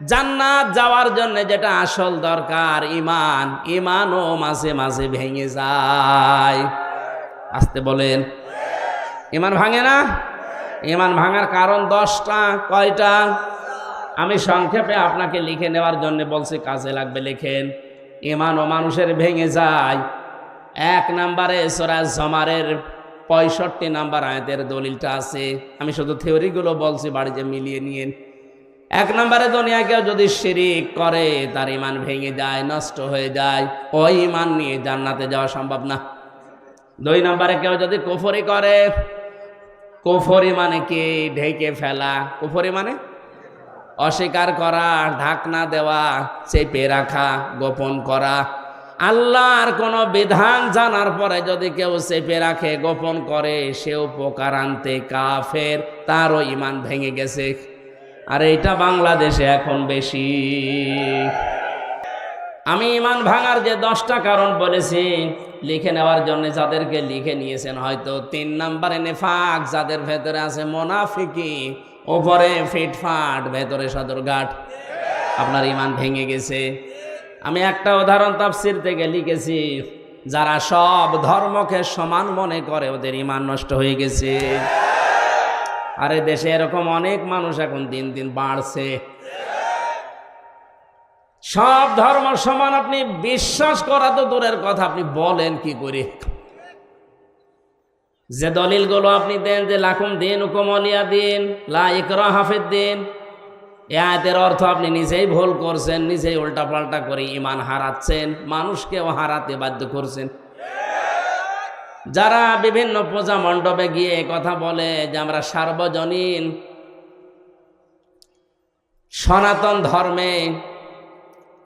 জান্নাত যাওয়ার জন্য যেটা আসল দরকার ইমান ইমানও মাঝে মাঝে ভেঙে যায়। আসতে বলেন। ইমান ভাঙে না? ইমান ভাঙার কারণ দশটা, কয়টা? আমি সংক্ষেপে আপনাকে লিখে নেওয়ার জন্য বলছি, কাজে লাগবে লেখেন। ইমান ও মানুষের ভেঙে যায়। এক নাম্বারে সোরাজ জমারের পঁয়ষট্টি নাম্বার আয়াতের দলিলটা আছে। আমি শুধু থিওরিগুলো বলছি, বাড়িতে মিলিয়ে নিয়েন। এক নম্বরে দুনিয়া কেউ যদি শিরিক করে, তার ইমান ভেঙে যায়, নষ্ট হয়ে যায় ওই ইমান নিয়ে জান্নাতে যাওয়া সম্ভব না। দুই নম্বরে কেউ যদি কুফরি করে, কুফরি মানে কি? ঢেকে ফেলা। কুফরি মানে অস্বীকার করা, ঢাকনা দেওয়া, চেপে রাখা, গোপন করা। আল্লাহর কোনো বিধান জানার পরে যদি কেউ চেপে রাখে, গোপন করে, সে উপকার আনতে কাফের, তারও ইমান ভেঙে গেছে। আর এটা বাংলাদেশে এখন বেশি। আমি ইমান ভাঙার যে দশটা কারণ বলেছি, লিখে নেওয়ার জন্য যাদেরকে লিখে নিয়েছেন হয়তো তিন নম্বরে নেফাক, যাদের ভেতরে আছে মোনাফিকি, ওপরে ফিটফাট, ভেতরে সদরঘাট। আপনার ইমান ভেঙে গেছে। আমি একটা উদাহরণ তাফসির থেকে লিখেছি, যারা সব ধর্মকে সমান মনে করে, ওদের ইমান নষ্ট হয়ে গেছে। আরে দেশে এরকম অনেক মানুষ এখন দিন দিন বাড়ছে। সব ধর্ম সমান, আপনি বিশ্বাস করা তো দূরের কথা, আপনি বলেন কি করে? যে দলিলগুলো আপনি দেন যে লাকুম দিন উকুমলিয়া দিন, লা ইকরা হাফেদ দিন, এ আয়াতের অর্থ আপনি নিজেই ভুল করছেন, নিজেই উল্টাপাল্টা করে ইমান হারাচ্ছেন, মানুষকেও হারাতে বাধ্য করছেন। যারা বিভিন্ন পূজা মণ্ডপে গিয়ে কথা বলে যে আমরা সার্বজনীন, সনাতন ধর্মে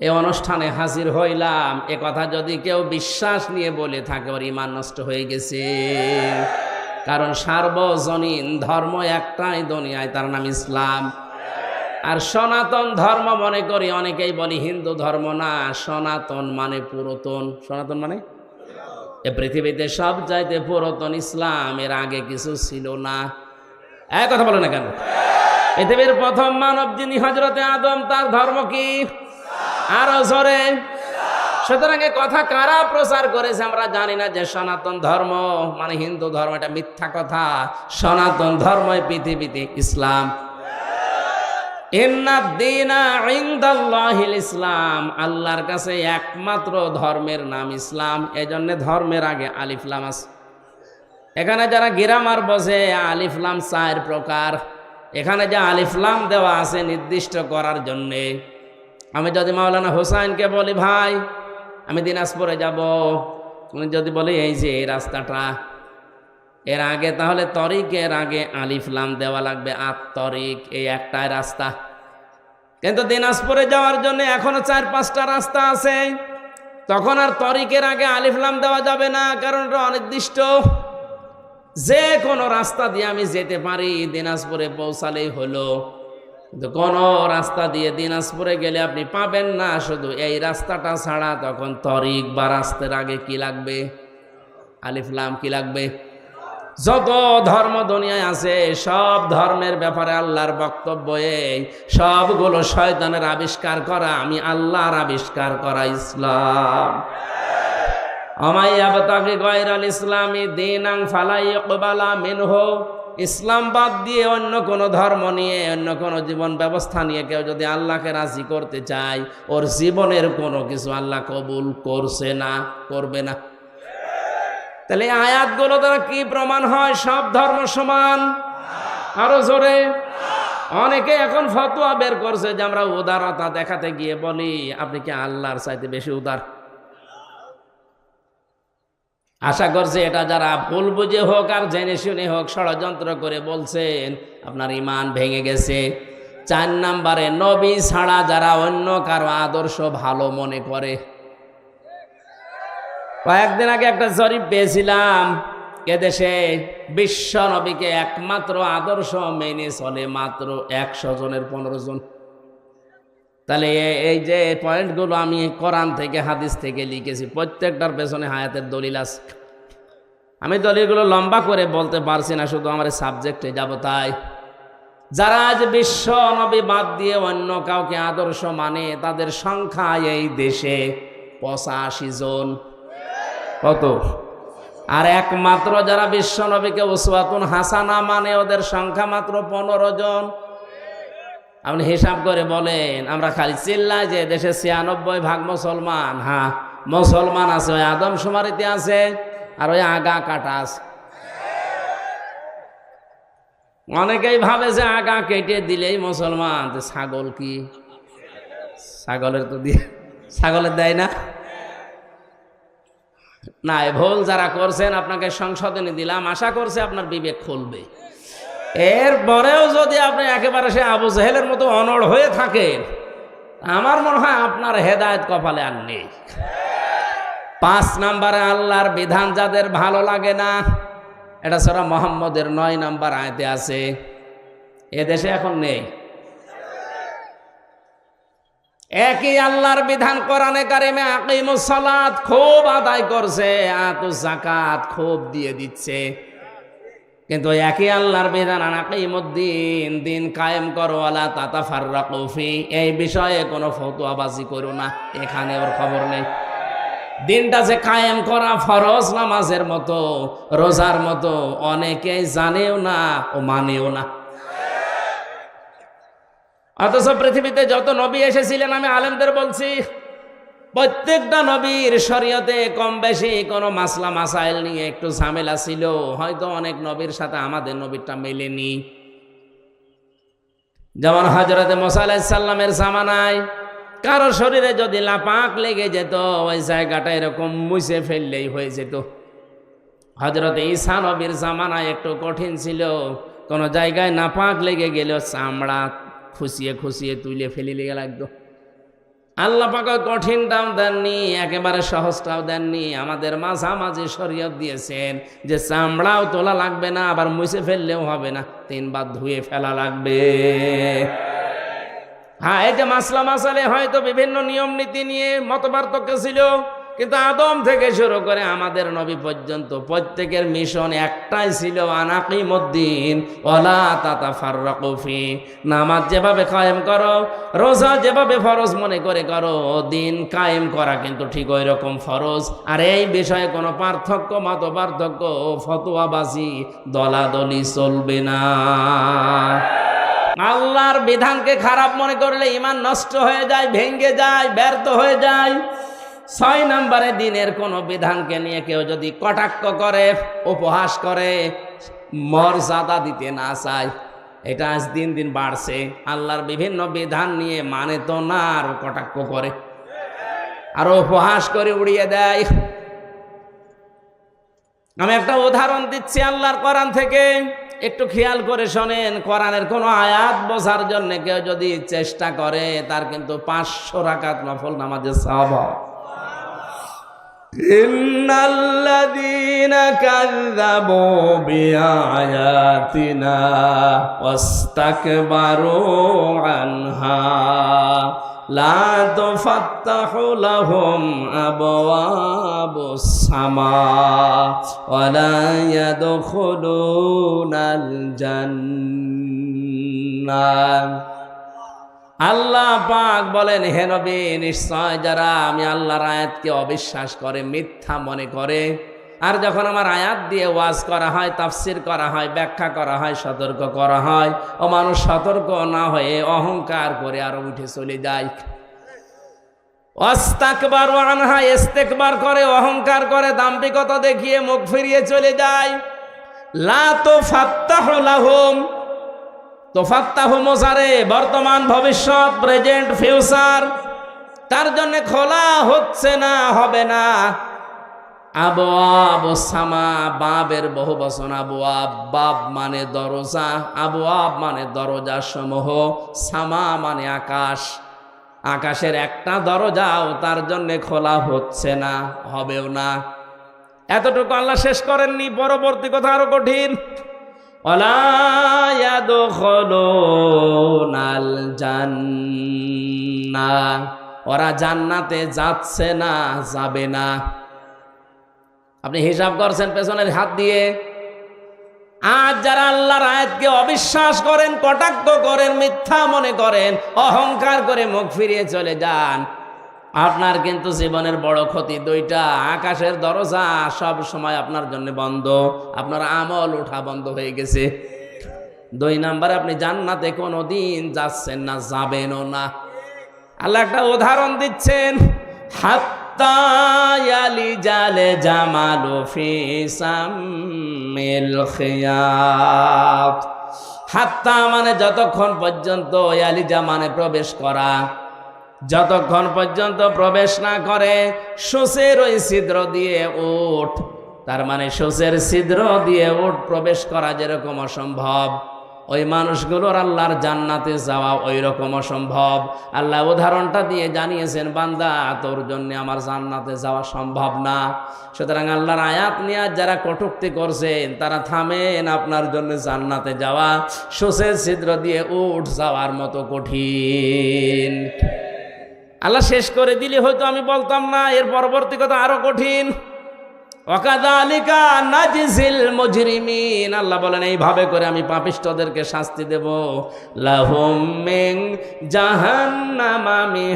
এ অনুষ্ঠানে হাজির হইলাম, এ কথা যদি কেউ বিশ্বাস নিয়ে বলে থাকে, ওর ইমান নষ্ট হয়ে গেছে। কারণ সার্বজনীন ধর্ম একটাই দুনিয়ায়, তার নাম ইসলাম। আর সনাতন ধর্ম মনে করি, অনেকেই বলি হিন্দু ধর্ম না, সনাতন মানে পুরাতন। সনাতন মানে? এ পৃথিবীতে সব চাইতে পুরাতন ইসলাম এর আগে কিছু ছিল না। এক কথা বলে না কেন? পৃথিবীর প্রথম মানব যিনি হজরতে আদম, তার ধর্ম কি? আরও জোরে। সুতরাং এ কথা কারা প্রচার করেছে আমরা জানি না যে সনাতন ধর্ম মানে হিন্দু ধর্ম, এটা মিথ্যা কথা। সনাতন ধর্মই পৃথিবীতে ইসলাম। ইসলাম। আল্লাহর কাছে একমাত্র ধর্মের নাম ইসলাম। এজন্য ধর্মের আগে আলিফলাম আছে। এখানে যারা গিরামার বসে আলিফলাম চার প্রকার। এখানে যে আলিফলাম দেওয়া আছে নির্দিষ্ট করার জন্যে। আমি যদি মাওলানা হোসাইনকে বলি, ভাই, আমি দিনাজপুরে যাব। উনি যদি বলি, এই যে, এই রাস্তাটা। এর আগে তাহলে তরিকের আগে আলিফলাম দেওয়া লাগবে। আত তরিক, এই একটাই রাস্তা। কিন্তু দিনাজপুরে যাওয়ার জন্য এখনও চার, পাঁচটা রাস্তা আছে। তখন আর তরিকের আগে আলিফলাম দেওয়া যাবে না, কারণ এটা অনির্দিষ্ট। যে কোনো রাস্তা দিয়ে আমি যেতে পারি, দিনাজপুরে পৌঁছালেই হলো। কিন্তু কোনো রাস্তা দিয়ে দিনাজপুরে গেলে আপনি পাবেন না, শুধু এই রাস্তাটা ছাড়া। তখন তরিক বা রাস্তার আগে কি লাগবে? আলিফলাম কি লাগবে? যত ধর্ম দুনিয়ায় আছে, সব ধর্মের ব্যাপারে আল্লাহর বক্তব্য এই। সবগুলো শয়তানের আবিষ্কার করা, আমি আল্লাহর আবিষ্কার করা ইসলাম। ইসলাম বাদ দিয়ে অন্য কোনো ধর্ম নিয়ে, অন্য কোনো জীবন ব্যবস্থা নিয়ে কেউ যদি আল্লাহকে রাজি করতে চায়, ওর জীবনের কোনো কিছু আল্লাহ কবুল করছে না, করবে না। তাহলে আয়াতগুলো দ্বারা কি প্রমাণ হয়? সব ধর্ম সমান? আরও জোরে। অনেকে এখন ফতোয়া বের করছে যে আমরা উদারতা দেখাতে গিয়ে বলি, আপনি কি আল্লাহর চাইতে বেশি উদার? আশা করছে এটা যারা ভুল বুঝে হোক আর জেনে শুনে হোক, ষড়যন্ত্র করে বলছেন, আপনার ইমান ভেঙে গেছে। চার নাম্বারে, নবী ছাড়া যারা অন্য কারও আদর্শ ভালো মনে করে কয়েকদিন আগে একটা জরিপ পেয়েছিলাম এদেশে বিশ্ব নবীকে একমাত্র আদর্শ মেনে চলে মাত্র একশো জনের পনেরো জন। তাহলে এই যে পয়েন্টগুলো আমি কোরআন থেকে, হাদিস থেকে লিখেছি, প্রত্যেকটার পেছনে হায়াতের দলিল আছে। আমি দলিলগুলো লম্বা করে বলতে পারছি না, শুধু আমার সাবজেক্টে যাব তাই। যারা আজ বিশ্ব নবী বাদ দিয়ে অন্য কাউকে আদর্শ মানে তাদের সংখ্যা এই দেশে পঁচাশি জন। কত? আর একমাত্র যারা বিশ্ব নবীকে উসওয়াতুন হাসানা মানে ওদের সংখ্যা মাত্র পনেরো জন। আপনি হিসাব করে বলেন, আমরা খালি চিল্লাই যে দেশে ছিয়ানব্বই ভাগ মুসলমান। হ্যাঁ মুসলমান আছে, ওই আদম সুমারিতে আছে, আর ওই আগা কাটা আছে। অনেকেই ভাবে যে আগা কেটে দিলেই মুসলমান ছাগল কি? ছাগলের তো দিয়ে ছাগলের দেয় না। না, এ ভুল যারা করছেন, আপনাকে সংশোধনী দিলাম। আশা করছে আপনার বিবেক খুলবে। এরপরেও যদি আপনি একেবারে সে আবু জাহেলের মতো অনড় হয়ে থাকেন, আমার মনে হয় আপনার হেদায়ত কপালে আর নেই। পাঁচ নাম্বারে আল্লাহর বিধান যাদের ভালো লাগে না, এটা ছাড়া মোহাম্মদের নয় নাম্বার আয়তে আছে। এদেশে এখন নেই। একই আল্লাহর বিধান কোরআনে কারিমে আকিমুস সালাত খুব আদায় করছে আতু জাকাত খুব দিয়ে দিচ্ছে। কিন্তু একই আল্লাহর বিধান আনাকিমুদ্দিন দিন কায়েম করো, আলা তাতা ফার্রাকুফি এই বিষয়ে কোনো ফতুয়াবাজি করো না, এখানে ওর খবর নেই। দিনটা যে কায়েম করা ফরজ নামাজের মতো, রোজার মতো, অনেকেই জানেও না ও মানেও না। অথচ পৃথিবীতে যত নবী এসেছিলেন, আমি আলেমদের বলছি, প্রত্যেকটা নবীর শরীয়তে কম বেশি কোনো মাসলা, মাসাইল নিয়ে একটু ঝামেলা ছিল। হয়তো অনেক নবীর সাথে আমাদের নবীরটা মেলেনি। যেমন হজরতে মোসাল্লামের জামানায় কারও শরীরে যদি লাপাক লেগে যেত, ওই জায়গাটা এরকম মুছে ফেললেই হয়ে যেত। হজরত ঈসা নবীর জামানায় একটু কঠিন ছিল, কোনো জায়গায় নাপাক লেগে গেল চামড়া খুশিয়ে খুশিয়ে তুলে ফেলে লেগে লাগতো আল্লাহ পাকে কঠিনটাও দেননি, একেবারে সহজটাও দেননি। আমাদের মাঝামাঝি শরীয়ত দিয়েছেন যে চামড়াও তোলা লাগবে না, আবার মুছে ফেললেও হবে না। তিনবার ধুয়ে ফেলা লাগবে। হ্যাঁ এই যে মাসলা মাসালে হয়তো বিভিন্ন নিয়ম নীতি নিয়ে মতপার্থক্য ছিল। কিন্তু আদম থেকে শুরু করে আমাদের নবী পর্যন্ত প্রত্যেকের মিশন একটাই ছিল আনাকিমুদ্দিন ওলা তাতা ফার্রাকুফি নামাজ যেভাবে কায়েম করো, রোজা যেভাবে ফরজ মনে করে করো, দিন কায়েম করা কিন্তু ঠিক ওই রকম ফরজ। আর এই বিষয়ে কোনো পার্থক্য মত পার্থক্য ফতোয়াবাজি, দলাদলি চলবে না। আল্লাহর বিধানকে খারাপ মনে করলে ইমান নষ্ট হয়ে যায় ভেঙ্গে যায়, ব্যর্থ হয়ে যায়। ছয় নম্বরে দিনের কোনো বিধানকে নিয়ে কেউ যদি কটাক্ষ করে, উপহাস করে, মর্যাদা দিতে না চায়, এটা আজ দিন দিন বাড়ছে। আল্লাহর বিভিন্ন বিধান নিয়ে মানে তো না আর কটাক্ষ করে। আর উপহাস করে উড়িয়ে দেয়। আমি একটা উদাহরণ দিচ্ছি আল্লাহর কোরআন থেকে। একটু খেয়াল করে শোনেন, কোরআনের কোনো আয়াত বোঝার জন্য কেউ যদি চেষ্টা করে, তার কিন্তু পাঁচশো রাকাত নফল নামাজের সব إن الذين كذبوا بآياتنا واستكبروا عنها لا تفتح لهم أبواب السماء ولا يدخلون الجنة আল্লাহ পাক বলেন, হে নবী, নিশ্চয় যারা আমি আল্লাহর আয়াতকে অবিশ্বাস করে, মিথ্যা মনে করে, আর যখন আমার আয়াত দিয়ে ওয়াজ করা হয়, তাফসির করা হয়, ব্যাখ্যা করা হয়, সতর্ক করা হয়, ও মানুষ সতর্ক না হয়ে অহংকার করে আরও উঠে চলে যায়। অস্তাকবার আনহা, ইস্তেকবার করে, অহংকার করে দাম্পিকতা দেখিয়ে মুখ ফিরিয়ে চলে যায়। লা তো ফাত্তাহ লাহুম তোফাত্তাহ মোসারে বর্তমান ভবিষ্যৎ, প্রেজেন্ট, ফিউচার, তার জন্য খোলা হচ্ছে না, হবে না। আবু আব সামা, বাবের বহু বচন, আবু আব, বাব মানে দরজা, আবু আব মানে দরজা সমূহ সামা মানে আকাশ। আকাশের একটা দরজাও তার জন্য খোলা হচ্ছে না, হবেও না। এতটুকু আল্লাহ শেষ করেননি, পরবর্তী কথা আরও কঠিন। ওরা জান্নাতে যাচ্ছে না, যাবে না। আপনি হিসাব করছেন পেছনের হাত দিয়ে। আজ যারা আল্লাহর আয়াতকে অবিশ্বাস করেন, কটাক্ষ করেন, মিথ্যা মনে করেন, অহংকার করে মুখ ফিরিয়ে চলে যান আপনার কিন্তু জীবনের বড় ক্ষতি দুইটা, আকাশের দরজা সব সময় আপনার জন্য বন্ধ, আপনার আমল ওঠা বন্ধ হয়ে গেছে। দুই নাম্বার, আপনি জান্নাতে কোনো দিন যাচ্ছেন না, যাবেনও না। আল্লাহ একটা উদাহরণ দিচ্ছেন, হাত্তা ইয়ালি জালে জামালু ফি সামিল খিয়াত। হাত্তা মানে যতক্ষণ পর্যন্ত ইয়ালিজা মানে প্রবেশ করা যতক্ষণ পর্যন্ত প্রবেশ না করে, শোষের ওই ছিদ্র দিয়ে ওঠ। তার মানে শোষের ছিদ্র দিয়ে ওঠ, প্রবেশ করা যেরকম অসম্ভব। ওই মানুষগুলোর আল্লাহর জান্নাতে যাওয়া ওই রকম অসম্ভব। আল্লাহ উদাহরণটা দিয়ে জানিয়েছেন, বান্দা, তোর জন্য আমার জান্নাতে যাওয়া সম্ভব না। সুতরাং আল্লাহর আয়াত নিয়ে যারা কটুক্তি করছেন, তারা থামেন আপনার জন্য জান্নাতে যাওয়া। সোসের ছিদ্র দিয়ে উঠ যাওয়ার মতো কঠিন। আল্লাহ শেষ করে দিলে হয়তো আমি বলতাম না, এর পরবর্তী কথা আরও কঠিন। আল্লাহ বলেন, এইভাবে করে আমি পাপিষ্টদেরকে শাস্তি দেব। লাহমিং জাহান্নামিং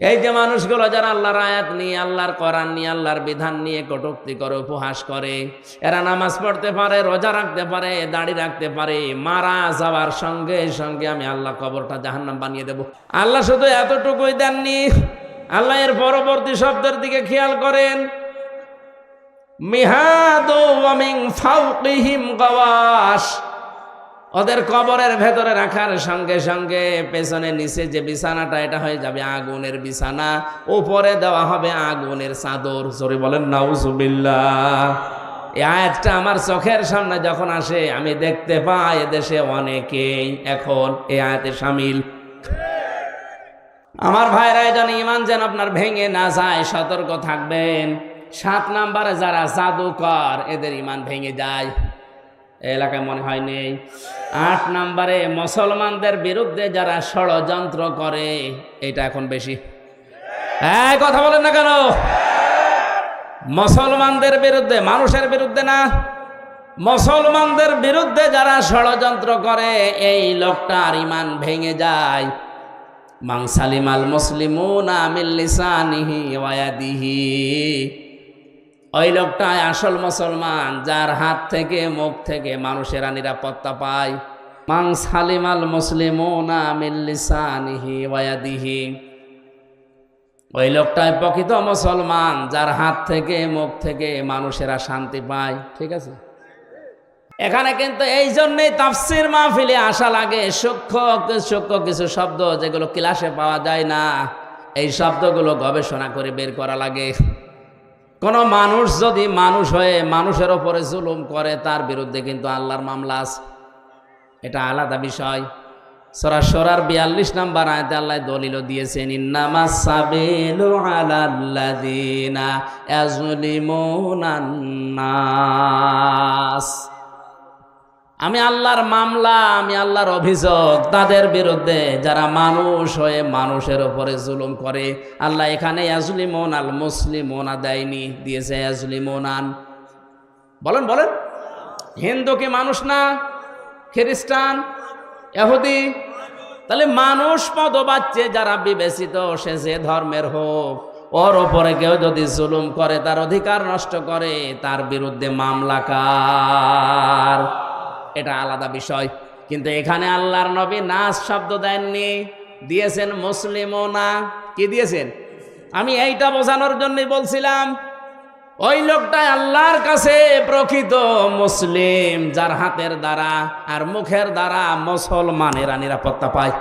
এই যে মানুষগুলো যারা আল্লাহর আয়াত নিয়ে, আল্লাহর কোরআন নিয়ে, আল্লাহর বিধান নিয়ে কটুক্তি করে, উপহাস করে, এরা নামাজ পড়তে পারে, রোজা রাখতে পারে, দাড়ি রাখতে পারে, মারা যাওয়ার সঙ্গে সঙ্গে আমি আল্লাহ কবরটা জাহান্নাম বানিয়ে দেব। আল্লাহ শুধু এতটুকুই দেননি। আল্লাহ এর পরবর্তী শব্দের দিকে খেয়াল করেন। মিহাদু ফাওকিহিম গাওয়াশ। ওদের কবরের ভেতরে রাখার সঙ্গে সঙ্গে পেছনে নিচে যে বিছানাটা, এটা হয়ে যাবে আগুনের বিছানা। উপরে দেওয়া হবে আগুনের চাদর। জোরে বলেন, নাউজুবিল্লাহ। এই আয়াতটা আমার চোখের সামনে যখন আসে, আমি দেখতে পাই এদেশে অনেকেই এখন এই আয়াতে সামিল। আমার ভাইরা যেন ইমান যেন আপনার ভেঙে না যায়, সতর্ক থাকবেন। সাত নাম্বারে যারা জাদুকর, এদের ইমান ভেঙে যায়। এ এলাকায় মনে হয় নেই। আট নাম্বারে মুসলমানদের বিরুদ্ধে যারা ষড়যন্ত্র করে, এটা এখন বেশি। হ্যাঁ কথা বলেন না কেন? মুসলমানদের বিরুদ্ধে, মানুষের বিরুদ্ধে না। মুসলমানদের বিরুদ্ধে যারা ষড়যন্ত্র করে, এই লোকটার ইমান ভেঙে যায়। মাংসালিমাল মুসলিমুনা মিল লিসানিহি ওয়ায়াদিহি ওই লোকটাই আসল মুসলমান, যার হাত থেকে, মুখ থেকে মানুষেরা নিরাপত্তা পায়। মাং সালিমাল মুসলিমুনা মিল লিসানিহি ওয়ায়াদিহি ওই লোকটাই প্রকৃত মুসলমান, যার হাত থেকে, মুখ থেকে মানুষেরা শান্তি পায়। ঠিক আছে? এখানে কিন্তু এই জন্যেই তাফসির মাহফিলে আসা লাগে। সূক্ষ্ম সূক্ষ্ম কিছু শব্দ যেগুলো ক্লাসে পাওয়া যায় না, এই শব্দগুলো গবেষণা করে বের করা লাগে। কোনো মানুষ যদি মানুষ হয়ে মানুষের ওপরে জুলুম করে, তার বিরুদ্ধে কিন্তু আল্লাহর মামলা আছে। এটা আলাদা বিষয়। সরা সরার বিয়াল্লিশ নাম্বার আয়তে আল্লাহ দলিল দিয়েছেন, ইন্নামা আমি আল্লাহর মামলা, আমি আল্লাহর অভিযোগ, তাদের বিরুদ্ধে যারা মানুষ হয়ে মানুষের ওপরে জুলুম করে, আল্লাহ এখানে ইয়াজলিমন আল মুসলিমোনা দেয়নি, দিয়েছে ইয়াজলিমোনান। বলেন বলেন। হিন্দু কি মানুষ না? খ্রিস্টান? এহুদি তাহলে মানুষ পদবাচ্চে যারা বিবেচিত, সে যে ধর্মের হোক, ওর ওপরে কেউ যদি জুলুম করে, তার অধিকার নষ্ট করে, তার বিরুদ্ধে মামলা কার? এটা আলাদা বিষয়। কিন্তু এখানে আল্লাহর নবী নাস শব্দ দেননি। দিয়েছেন মুসলিমও না। কি দিয়েছেন? আমি এইটা বোঝানোর জন্যই বলছিলাম, ওই লোকটা আল্লাহর কাছে প্রকৃত মুসলিম, যার হাতের দ্বারা আর মুখের দ্বারা মুসলমানেরা নিরাপত্তা পায়।